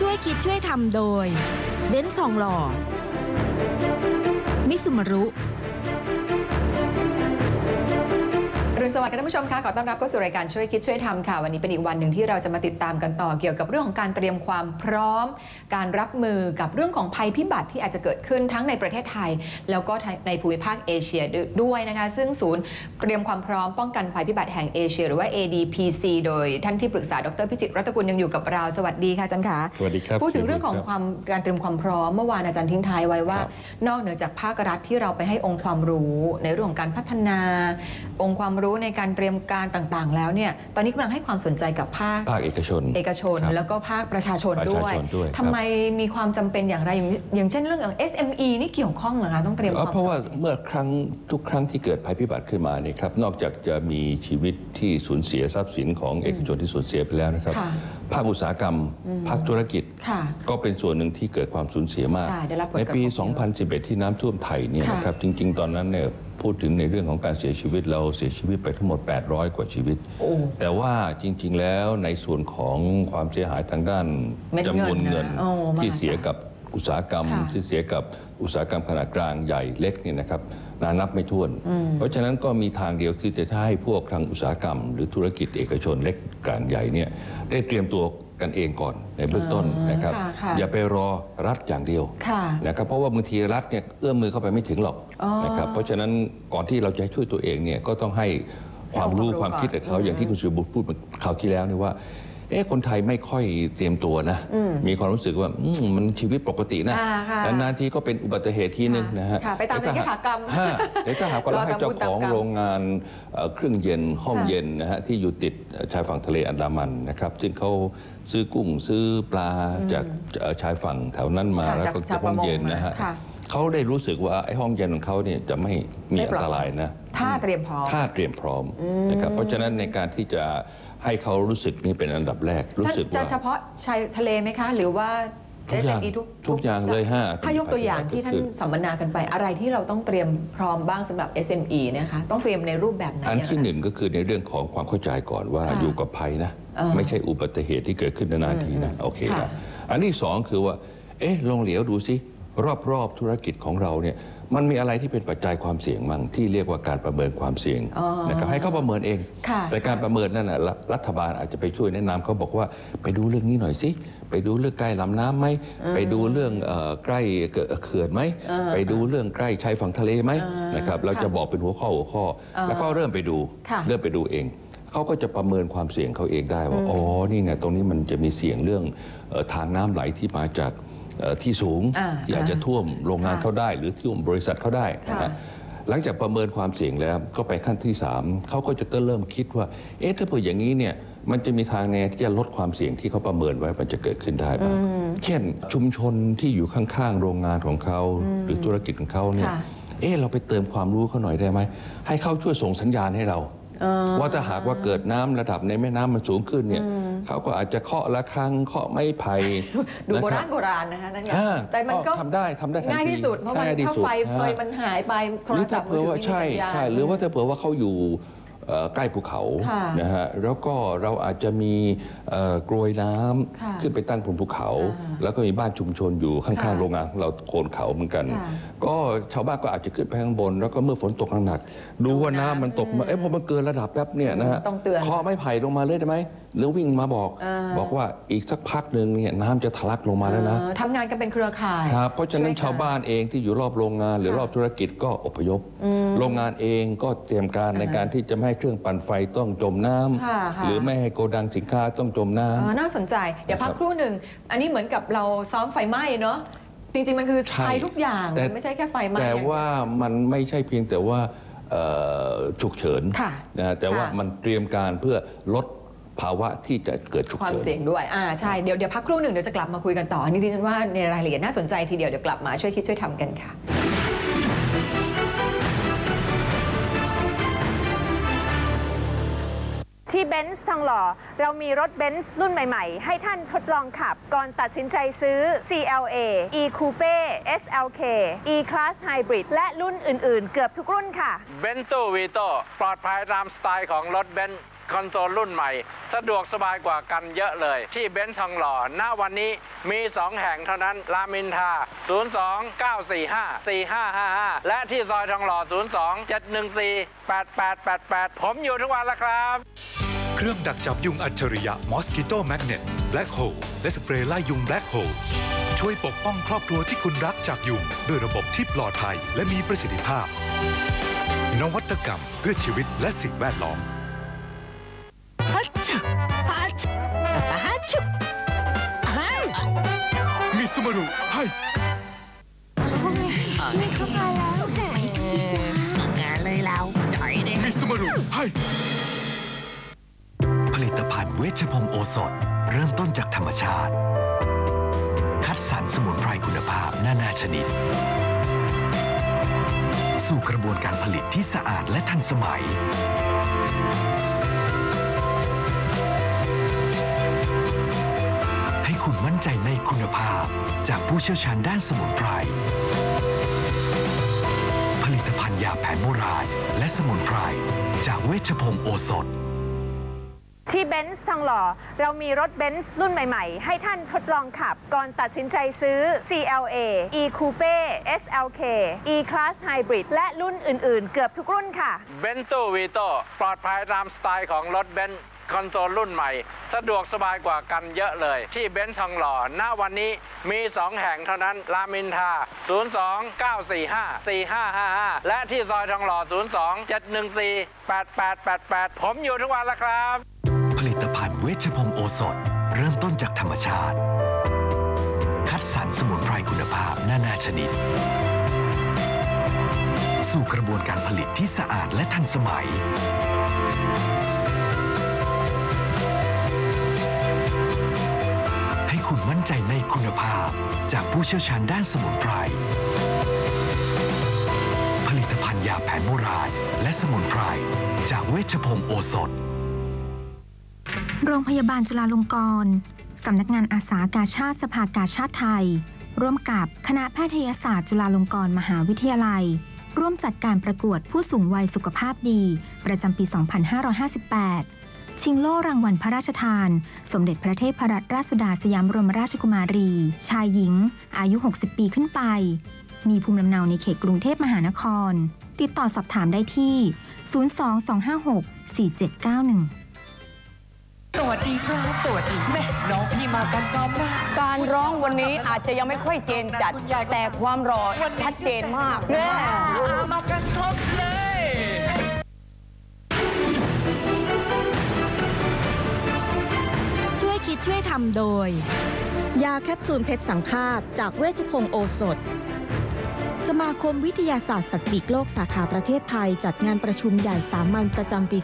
ช่วยคิดช่วยทำโดยเบนซ์ทองหล่อมิสุมารุ รุณสวัสดิ์ค่ะท่านผู้ชมคะขอต้อนรับเข้าสู่รายการช่วยคิดช่วยทำค่ะวันนี้เป็นอีกวันหนึ่งที่เราจะมาติดตามกันต่อเกี่ยวกับเรื่องของการเตรียมความพร้อม การรับมือกับเรื่องของภัยพิบัติที่อาจจะเกิดขึ้นทั้งในประเทศไทย แล้วก็ในภูมิภาคเอเชียด้วยนะคะซึ่งศูนย์เตรียมความพร้อมป้องกันภัยพิบัติแห่งเอเชีย หรือว่า ADPC โดยท่านที่ปรึกษาดรพิจิตรรัตนกุลยังอยู่กับเราสวัสดีค่ะอาจารย์คะสวัสดีครับพูดถึงเรื่องของสวัสดีคครับวามการเตรียมความพร้อมเมื่อวานอาจารย์ทิ้งท้ายไว้ว่าครับนอกเหนือจากภาครัฐที่เราไปให้องค์ความรู้ ในเรื่องของการพัฒนาองค์ความรู้ในการเตรียมการต่างๆ แล้วเนี่ยตอนนี้กำลังให้ความสนใจกับภาคภาคเอกชน เอกชน ครับแล้วก็ภาคประชาชนประด้วชายชนด้วยทำไมมีความจำเป็นอย่างไรอย่างอย่างเช่นเรื่องของ SME นี่เกี่ยวข้องเหรอคะต้องเตรียมคเอ่อวามเพราะว่าเมื่อครั้งทุกครั้งที่เกิดภัยพิบัติขึ้นมาเนี่ยครับนอกจากจะมีชีวิตที่สูญเสียทรัพย์สินของเอกชนที่สูญเสียไปแล้วนะครับค่ะ ภาคอุตสาหกรรม ภาคธุรกิจ ค่ะ ก็เป็นส่วนหนึ่งที่เกิดความสูญเสียมาก ใช่ได้รับผลกระทบในปีเยอะ2011 ที่น้ำท่วมไทยเนี่ยค่ะนะครับจริง ๆ ตอนนั้นเนี่ย พูดถึงในเรื่องของการเสียชีวิตเราเสียชีวิตไปทั้งหมด 800 กว่าชีวิตโอ้แต่ว่าจริง ๆ แล้วในส่วนของความเสียหายทางด้านเม็ดจำนวนเงิเงินนนะโอ้มหาศาลที่เสียกับอุตสาหกรรมค่ะที่เสียกับอุตสาหกรรมขนาดกลางใหญ่เล็กเนี่ยนะครับนานับไม่ถ้วน เพราะฉะนั้นก็มีทางเดียวที่จะให้พวกทางอุตสาหกรรม หรือธุรกิจเอกชนเล็กกลางใหญ่เนี่ยได้เตรียมตัว กันเองก่อนในเบื้องต้นนะครับค่ะค่ะอย่าไปรอรัฐอย่างเดียวค่ะนะครับเพราะว่าบางทีรัฐเนี่ยเอื้อมมือเข้าไปไม่ถึงหรอกอ๋อนะครับเพราะฉะนั้นก่อนที่เราจะช่วยตัวเองเนี่ยก็ต้องให้ความรู้ให้ความรู้ความคิดกับเขาก่อนอย่างที่คุณสุบุตรพูดเมื่อคราวที่แล้วเนี่ยว่าเอ๊ะคนไทยไม่ค่อยเตรียมตัวนะ มีความรู้สึกว่าอืมมันชีวิตปกตินะอ่าค่ะนานๆทีก็เป็นอุบัติเหตุทีนึงนะฮะค่ะไปตามแต่ถ้ยถากรรมฮะแต่ถ้าหากว่าเราให้เจ้าของรอกรรมโรงงานเอ่อเครื่องเย็นห้องค่ะเย็นนะฮะที่อยู่ติดชายฝั่งทะเลอันดามันนะครับซึ่งเขา ซื้อกุ้งซื้อปลาจากเอ่อชายฝั่งแถวนั้นมาค่ะแล้วจากก็ชาวห้องเย็นประมงนะฮะค่ะเขาได้รู้สึกว่าไอ้ห้องเย็นของเขาเนี่ยจะไม่มีไม่อัปนลอดตรายนะถ้าเตรียมพร้อมถ้าเตรียมพร้อมนะครับเพราะฉะนั้นในการที่จะให้เขารู้สึกนี่เป็นอันดับแรกรู้ท่านสึกจะว่าเฉพาะชายทะเลไหมคะ หรือว่าทุกอย่าง SME ทุกทุกอย่างเลยฮะถ้ายกตัวอย่างที่ท่านคือสัมมนากันไปอะไรที่เราต้องเตรียมพร้อมบ้างสำหรับ SME นะคะต้องเตรียมในรูปแบบไหนอันที่ะคะหนึ่งก็คือในเรื่องของความเข้าใจก่อนว่าค่ะอยู่กับภัยนะเออ ไม่ใช่อุบัติเหตุที่เกิดขึ้นนานๆทีนะโอเคค่ะนะอันที่สองคือว่า เอ๊ะลองเหลียวดูสิรอบๆธุรกิจของเราเนี่ยมันมีอะไรที่เป็นปัจจัยความเสี่ยงมั่งที่เรียกว่าการประเมินความเสี่ยงอ๋อนะครับให้เขาประเมินเองค่ะแต่การประเมินนั่นนะรัฐรัฐบาลอาจจะไปช่วยแนะนำเขาบอกว่าไปดูเรื่องนี้หน่อยสิไปดูเรื่องใกล้ลำน้ำไหมไปดูเรื่องเอ่อใกล้เขื่อนไหมอ่าไปดูเรื่องใกล้ชายฝั่งทะเลไหมอ่านนะครับเราค่ะจะบอกเป็นหัวข้อหัวข้ออ่าแล้วก็เริ่มไปดูค่ะเริ่มไปดูเอง เขาก็จะประเมินความเสี่ยงเขาเองได้ว่า อ๋อ นี่ไง ตรงนี้มันจะมีเสี่ยงเรื่องเอ่อทางน้ำไหลที่มาจากเอ่อที่สูงอ่าที่อาจจะท่วมโรงงานค่ะเขาได้ หรือท่วมบริษัทเขาได้นะค่ะฮะหลังจากประเมินความเสี่ยงแล้วก็ไปขั้นที่ 3 เขาก็จะก็เริ่มคิดว่า เอ๊ะถ้าเผื่ออย่างนี้เนี่ยมันจะมีทางแนที่จะลดความเสี่ยงที่เขาประเมินไว้มันจะเกิดขึ้นได้บ้างเช่น ชุมชนที่อยู่ข้างๆ โรงงานของเขา หรือธุรกิจของเขาเนี่ยค่ะเอ๊ะเราไปเติมความรู้เขาหน่อยได้ไหมให้เขาช่วยส่งสัญญาณให้เราเออ ว่าถ้าหากว่าเกิดน้ำระดับในแม่น้ำมันสูงขึ้นเนี่ยเขาก็อาจจะเคาะระฆังเคาะไม้ไผ่ดูโบนะคราบณโบราณนะคะนั่นไงอ่าแต่มันก็ทำได้ทำได้ทันง่ายที่สุดเพราะมันง่ยที่ถ้าสุดไฟฮะไฟมันหายไปโทหรรือศัถ้าพท์มืเผื่ออถือว่ามีใช่สัญญาณใช่หรือว่าถ้าเผื่อว่าเขาอยู่เอ่อ ใกล้ภูเขาค่ะนะฮะแล้วก็เราอาจจะมีเอ่อกรวยน้ำค่ะขึ้นไปตั้งบนภูเขาอ่าแล้วก็มีบ้านชุมชนอยู่ข้างค่ะๆโรงงานของเราโคนเขาเหมือนกันค่ะก็ชาวบ้านก็อาจจะขึ้นไปข้างบน แล้วก็เมื่อฝนตกหนักๆดูว่าน้ำมันตกมาเอ๊ะพอมันเกินระดับแป๊บเนี่ยนะฮะต้องเตือนเคาะไม้ไผ่ลงมาเลยได้ไหมหรือวิ่งมาบอกอ่าบอกว่าอีกสักพักหนึ่งเนี่ยน้ำจะทะลักลงมาแล้วนะเออทำงานกันเป็นเครือข่ายครับเพราะฉะนั้นช่วยกันชาวบ้านเองที่อยู่รอบโรงงาน หรือค่ะรอบธุรกิจก็อพยพ โรงงานเองก็เตรียมการในการที่จะไม่ให้เครื่องปั่นไฟต้องจมน้ำค่ะค่ะหรือไม่ให้โกดังสินค้าต้องจมน้ำอ๋อน่าสนใจ เดี๋ยวพักนะครับครู่หนึ่งอันนี้เหมือนกับเราซ้อมไฟไหม้เนาะจริงๆ มันคือใช่ภัยทุกอย่างแต่มันไม่ใช่แค่ไฟไหม้แต่อย่างเดียวว่ามันไม่ใช่เพียงแต่ว่าเอ่อฉุกเฉินค่ะนะแต่ว่าค่ะมันเตรียมการเพื่อลด ภาวะที่จะเกิดฉุกความเฉิน เสี่ยงด้วย อ่า ใช่ เดี๋ยวเดี๋ยวพักครู่หนึ่งเดี๋ยวจะกลับมาคุยกันต่ออันนี้ดิฉันว่าในรายละเอียดน่าสนใจทีเดียวเดี๋ยวกลับมาช่วยคิดช่วยทำกันค่ะ ที่เบนซ์ทองหล่อเรามีรถเบนซ์รุ่นใหม่ ๆ ให้ท่านทดลองขับ ก่อนตัดสินใจซื้อ CLA E Coupe SLK E Class Hybrid และรุ่นอื่นๆ เกือบทุกรุ่นค่ะ เบน t ูวีโตปลอดภัยตามสไตล์ของรถเบนซ์ คอนโซลรุ่นใหม่ สะดวกสบายกว่ากันเยอะเลย ที่เบนซ์ทองหล่อณวันนี้มี 2 แห่งเท่านั้นรามินทา 02 945 4555 และที่ซอยทองหล่อ 02 714 8888 ผมอยู่ทุกวันแล้วครับ เครื่องดักจับยุงอัจฉริยะ Mosquito Magnet Black Hole และสเปรย์ไล่ยุง Black Hole ช่วยปกป้องครอบครัวที่คุณรักจากยุง ด้วยระบบที่ปลอดภัยและมีประสิทธิภาพ นวัตกรรมเพื่อชีวิตและสิ่งแวดล้อม มิสมารุให้งานเลยเราจ่อยเลยมิสมารุให้ ผลิตภัณฑ์เวชพงศ์โอสถ เริ่มต้นจากธรรมชาติ คัดสรรสมุนไพรคุณภาพนานาชนิด สู่กระบวนการผลิตที่สะอาดและทันสมัย คุณภาพ จากผู้เชี่ยวชาญด้านสมุนไพร ผลิตภัณฑ์ยาแผนโบราณ และสมุนไพร จากเวชพงศ์โอสถที่เบนซ์ทองหล่อ เรามีรถเบนซ์รุ่นใหม่ๆ ให้ท่านทดลองขับ ก่อนตัดสินใจซื้อ CLA E Coupe SLK E Class Hybrid และรุ่นอื่นๆ เกือบทุกรุ่นค่ะเบนตูวีโตปลอดภัยตามสไตล์ของรถเบนซ์ คอนโซลรุ่นใหม่ สะดวกสบายกว่ากันเยอะเลย ที่เบนซ์ทองหล่อณวันนี้มี 2 แห่งเท่านั้นรามอินทา 02 945 4555 และที่ซอยทองหล่อ 02 714 8888 ผมอยู่ทุกวันแล้วครับ ผลิตภัณฑ์เวชพงศ์โอสถ เริ่มต้นจากธรรมชาติ คัดสรรสมุนไพรคุณภาพนานาชนิด สู่กระบวนการผลิตที่สะอาดและทันสมัย จากผู้เชี่ยวชาญด้านสมุนไพร ผลิตภัณฑ์ยาแผนโบราณ และสมุนไพร จากเวชพงศ์โอสถ โรงพยาบาลจุฬาลงกรณ์สำนักงานอาสากาชาติสภากาชาติไทย ร่วมกับคณะแพทยศาสตร์จุฬาลงกรณ์มหาวิทยาลัย ร่วมจัดการประกวดผู้สูงวัยสุขภาพดี ประจำปี 2558 ชิงโล่รางวัลพระราชทาน สมเด็จพระเทพรัตนราชสุดาสยามบรมราชกุมารี ชายหญิง อายุ 60 ปีขึ้นไป มีภูมิลำเนาในเขตกรุงเทพมหานคร ติดต่อสอบถามได้ที่ 022564791สวัสดีครับ สวัสดีแม่น้องพี่มากันพร้อมหน้าการร้องวันนี้อาจจะยังไม่ค่อยเจนจัดคุณยายแต่ความรอชัดเจนมากแน่มากันครบเลย คิดช่วยทำโดย ยาแคปซูลเพชรสังฆาตจากเวชพงศ์โอสถ สมาคมวิทยาศาสตร์สัตว์ปีกโลกสาขาประเทศไทย จัดงานประชุมใหญ่สามัญประจำปี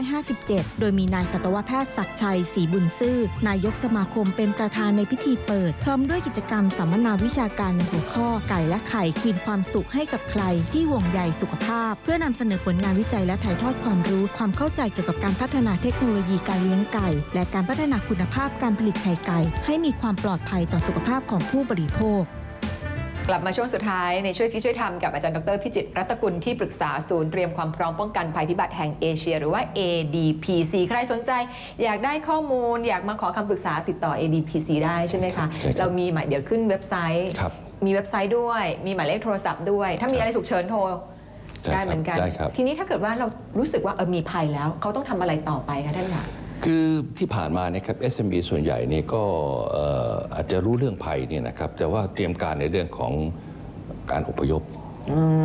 2557 โดยมีนายสัตวแพทย์ศักชัยศรีบุญซื่อ นายกสมาคมเป็นประธานในพิธีเปิด พร้อมด้วยกิจกรรมสัมมนาวิชาการในหัวข้อไก่และไข่คืนความสุขให้กับใครที่ห่วงใยสุขภาพ เพื่อนำเสนอผลงานวิจัยและถ่ายทอดความรู้ ความเข้าใจเกี่ยวกับการพัฒนาเทคโนโลยีการเลี้ยงไก่ และการพัฒนาคุณภาพการผลิตไข่ไก่ ให้มีความปลอดภัยต่อสุขภาพของผู้บริโภค กลับมาช่วงสุดท้ายในช่วยคิดช่วยทำกับอาจารย์ดรพิจิตรรัตนกุลที่ปรึกษาศูนย์เตรียมความพร้อมป้องกันภัยพิบัติแห่งเอเชีย หรือว่า ADPC ใครสนใจ อยากได้ข้อมูล อยากมาขอคำปรึกษาติดต่อ ADPC ได้ใช่ไหมคะใช่ครับเรามีหมายเดี๋ยวขึ้นเว็บไซต์ครับมีเว็บไซต์ด้วย มีหมายเลขโทรศัพท์ด้วย ถ้ามีอะไรฉุกเฉินโทรใช่ได้ครับเหมือนกันได้ครับทีนี้ถ้าเกิดว่าเรารู้สึกว่าเออมีภัยแล้วเขาต้องทำอะไรต่อไปคะท่านคะ คือที่ผ่านมาเนี่ยครับ SMB ส่วนใหญ่เนี่ยก็เอ่ออาจจะรู้เรื่องภัยเนี่ยนะครับแต่ว่าเตรียมการในเรื่องของการอพยพ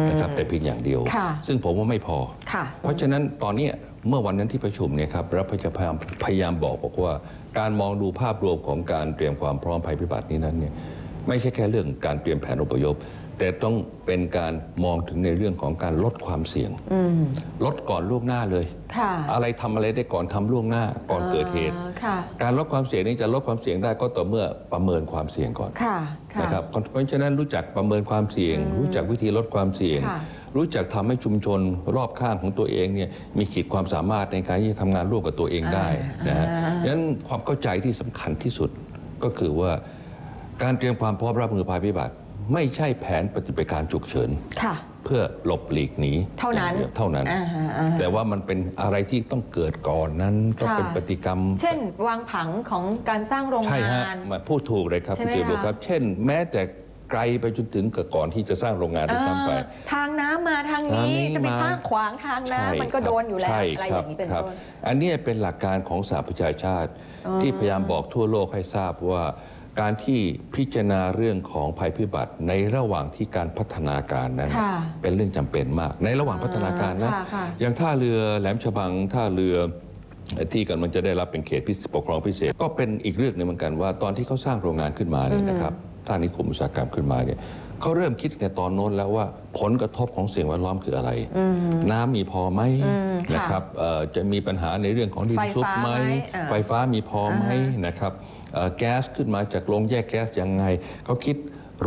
นะครับแต่เพียงอย่างเดียวค่ะซึ่งผมว่าไม่พอค่ะเพราะฉะนั้นตอนเนี้ยเมื่อวันนั้นที่ประชุมเนี่ยครับเราพยายามพยายามบอกบอกว่า การมองดูภาพรวมของการเตรียมความพร้อมภัยพิบัตินี้นั้นเนี่ยไม่ใช่แค่เรื่องการเตรียมแผนอพยพ แต่ต้องเป็นการมองถึงในเรื่องของการลดความเสี่ยงอืมลดก่อนล่วงหน้าเลยค่ะอะไรทำอะไรได้ก่อนทำล่วงหน้าก่อนเกิดเหตุอ่าค่ะการลดความเสี่ยงนี้จะลดความเสี่ยงได้ก็ต่อเมื่อประเมินความเสี่ยงก่อนค่ะค่ะนะครับเพราะฉะนั้นรู้จักประเมินความเสี่ยง รู้จักวิธีลดความเสี่ยงค่ะรู้จักทำให้ชุมชนรอบข้างของตัวเองเนี่ยมีขีดความสามารถในการที่จะทำงานร่วมกับตัวเองได้นะฮะอ่าดังนั้นความเข้าใจที่สำคัญที่สุดก็คือว่าการเตรียมความพร้อมรับมือภัยพิบัติ ไม่ใช่แผนปฏิบัติการฉุกเฉินค่ะเพื่อหลบหลีกหนีเท่านั้นอย่งดียวเท่านั้นอ่าฮะอ่าฮะแต่ว่ามันเป็นอะไรที่ต้องเกิดก่อนนั้นก็เป็นค่ะปฏิกรรม เช่น วางผังของการสร้างโรงใช่ฮะงานมาพูดถูกเลยครับใช่ไหมคุณเจบุคะครับ เช่น แม้แต่ไกลไปจนถึงกับก่อนที่จะสร้างโรงงานด้วยซ้ำไปอ่าทางน้ำมาทางทางนี้นี้จะไปมาสร้างขวางทางน้ำมันก็โดนอยู่แล้วใช่อะไรคอบย่างนี้เป็นครับต้นอันนี้เป็นหลักการของสหประชาชาติอ๋อที่พยายามบอกทั่วโลกให้ทราบว่า การที่พิจารณาเรื่องของภัยพิบัติในระหว่างที่การพัฒนาการนั้นค่ะเป็นเรื่องจำเป็นมาก ในระหว่างพัฒนาการนะค่ะค่ะอย่างท่าเรือแหลมฉบังท่าเรือที่กำลังจะได้รับเป็นเขตพิเศษปกครองพิเศษ ก็เป็นอีกเรื่องหนึงเหมือนกันว่า ตอนที่เขาสร้างโรงงานขึ้นมาเนี่ยนะครับท่านิคมอุตสาหกรรมขึ้นมาเนี่ย เขาเริ่มคิดในตอนโน้นแล้วว่าผลกระทบของสิ่งแวดล้อมคืออะไร น้ำมีพอไหมอืมค่ะนะครับเอ่อจะมีปัญหาในเรื่องของดินไฟซุบฟ้าไหมไหมอ่าไฟฟ้ามีพอไหมอ่าฮะนะครับเอ่อแก๊สขึ้นมาจากโรงแยกแก๊สยังไงเขาคิด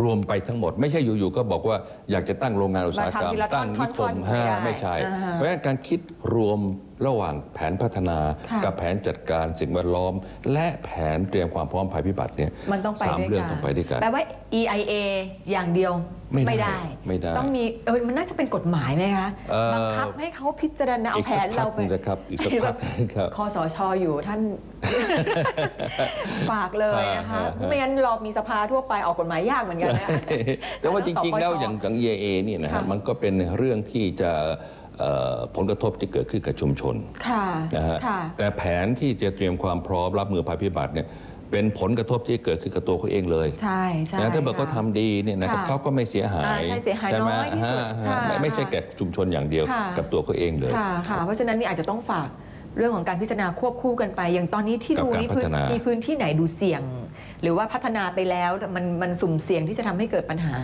รวมไปทั้งหมด ไม่ใช่อยู่ๆก็บอกว่าอยากจะตั้งโรงงานอุตสาหกรรมมาทำทีละท่ตั้อนงท่นิอนคมท่อนห้าไม่ได้ไม่ใช่อ่าฮะเพราะฉะนั้นการคิดรวม ระหว่างแผนพัฒนาค่ะกับแผนจัดการสิ่งแวดล้อม และแผนเตรียมความพร้อมภัยพิบัติเนี่ยมันต้องไปสามด้วยเรื่องกันต้องไปด้วยกันแปลว่า EIA อย่างเดียวไม่ได้ไม่ได้ ต้องมีเออมันน่าจะเป็นกฎหมายไหมคะเอ่อบังคับให้เขาพิจารณาเอาอีกแผสักนพัเรากไปหนึงนะครับอีกสักพักหนึ่งครับคอสชอยู่ท่านฝากเลยนะคะฮะฮะไม่งั้นเรามีสภาทั่วไปออกกฎหมายยากเหมือนกันนะแต่ว่าจริงๆแล้วสปชอย่างของ EAA เนี่ยนะฮะค่ะมันก็เป็นเรื่องที่จะเอ่อ ผลกระทบที่เกิดขึ้นกับชุมชนค่ะนะฮะค่ะแต่แผนที่จะเตรียมความพร้อมรับมือภัยพิบัติเนี่ยเป็นผลกระทบที่เกิดขึ้นกับตัวเขาเองเลย ใช่ใช่นะถ้าเกิดเขาค่ะทำดีเนี่ยนะครับค่ะเขาก็ไม่เสียหายอ่าใช่เสียหายไหมน้อยที่สุดฮะฮะค่ะไม่ไม่ใช่แก่ชุมชนอย่างเดียวค่ะกับตัวเขาเองเลยค่ะค่ะเพราะฉะนั้นนี่อาจจะต้องฝากเรื่องของการพิจารณาควบคู่กันไป อย่างตอนนี้ที่กับดูการนี่พัพื้ฒนนามีมีพื้นที่ไหนดูเสี่ยง หรือว่าพัฒนาไปแล้วมันมันสุ่มเสี่ยงที่จะทำให้เกิดปัญหา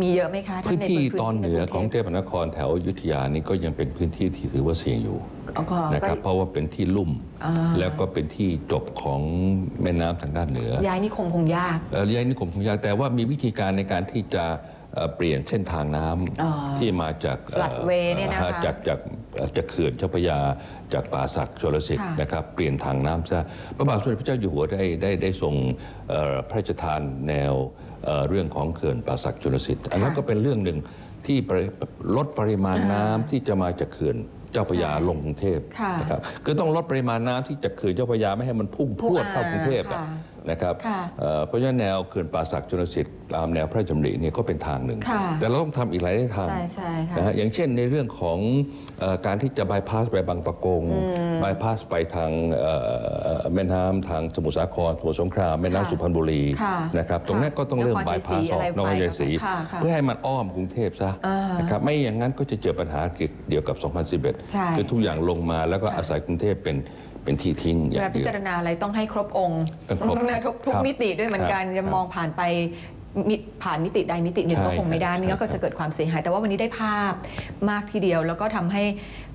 มีเยอะไหมคะท่าพื้นที่ใตอนเหนือของกเทรุงพมหานครแถวอยุธยานี่ก็ยังเป็นพื้นที่ที่ถือว่าเสี่ยงอยู่อ๋อก็นะครับเพราะว่าเป็นที่ลุ่มอ่าแล้วก็เป็นที่จบของแม่น้ำทางด้านเหนือ ย้ายนิคมคงยากเอ่อย้ายนิคมคงยากแต่ว่ามีวิธีการในการที่จะเอ่อเปลี่ยนเส้นทางน้ำอ๋อที่มาจากเอ่อ Floodway เนี่ยนะคะจากจากเอ่อจากเขื่อนเจ้าพระยาจากป่าสักชลสิทธิ์ค่ะนะครับเปลี่ยนทางน้ำซะพระบาทสมเด็จพระเจ้าอยู่หัวได้ได้ได้ทรงเอ่อพระราชทานแนว เอ่อเรื่องของเขื่อนป่าสักชลสิทธิ์อันนั้นก็เป็นเรื่องหนึ่งที่ปริลดปริมาณน้ำที่จะมาจากเขื่อนเจ้าพระยาลงกรุงเทพค่ะนะครับคือต้องลดปริมาณน้ำที่จากเขื่อนเจ้าพระยาไม่ให้มันพุ่งพรวดเข้ากรุงเทพอะค่ะ นะครับค่ะเอ่อเพราะฉะนั้นแนวเขื่อนป่าศักดิ์ชนสิทธิ์ตามแนวพระราชดำริเนี่ยก็เป็นทางหนึ่งค่ะแต่เราต้องทำอีกหลายทางใช่ใช่ค่ะนะฮะอย่างเช่นในเรื่องของเอ่อการที่จะบายพาสไปบางปะกงบายพาสไปทางเอ่อแม่น้ำทางสมุทรสาครสมุทรสงครามแม่ค่ะน้ำสุพรรณบุรีค่ะนะครับตรงนั้นก็ต้องเริ่มนครบายพาสชัยศรีออกอะไรนครชัยศรีค่ะค่ะเพื่อให้มันอ้อมกรุงเทพซะอ่านนะครับไม่อย่างนั้นก็จะเจอปัญหาเกี่ยวกับใช่2011 คือทุกอย่างลงมาแล้วก็อาศัยกรุงเทพเป็น เป็นที่ทิ้งอเวย่างลาพิเดียว จารณาอะไรต้องให้ครบองค์ต้องครบนะทุกทุกครับมิติด้วยเหมือนกันครับจะมองผ่านไปมิผ่านมิติใดมิติหนึ่งใช่ก็คงไม่ได้ครับนี่ก็ใช่จะเกิดความเสียหาย แต่ว่าวันนี้ได้ภาพมากทีเดียว แล้วก็ทำให้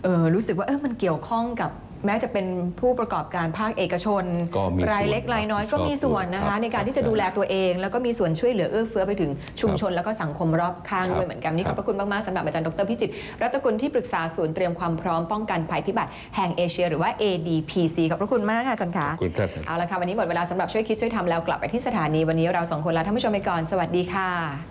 เอ่อรู้สึกว่าเออมันเกี่ยวข้องกับ แม้จะเป็นผู้ประกอบการภาคเอกชน ก็มีรายส่วนเล็กรายน้อยรับก็มีส่วนนะครัคะ บในการที่จะดูแลตัวเอง แล้วก็มีส่วนช่วยเหลือเอื้อเฟื้อไปถึงชุมชนแล้วก็สังคมรอบข้างครับด้วยเหมือนกันนี่ขครัอบบพระคุณมาก ๆสำหรับอาจารย์ดรพิจิตรรัตนกุลที่ปรึกษาศูนย์เตรียมความพร้อมป้องกันภัยพิบัติแห่งเอเชีย หรือว่า ADPC ขอบพระคุณมากค่ะอาจารย์คะขอบคุณครับ เอาละค่ะวันนี้หมดเวลาสำหรับช่วยคิดช่วยทำแล้วกลับไปที่สถานีวันนี้เราสองคนลาท่านผู้ชมไปก่อนสวัสดีค่ะ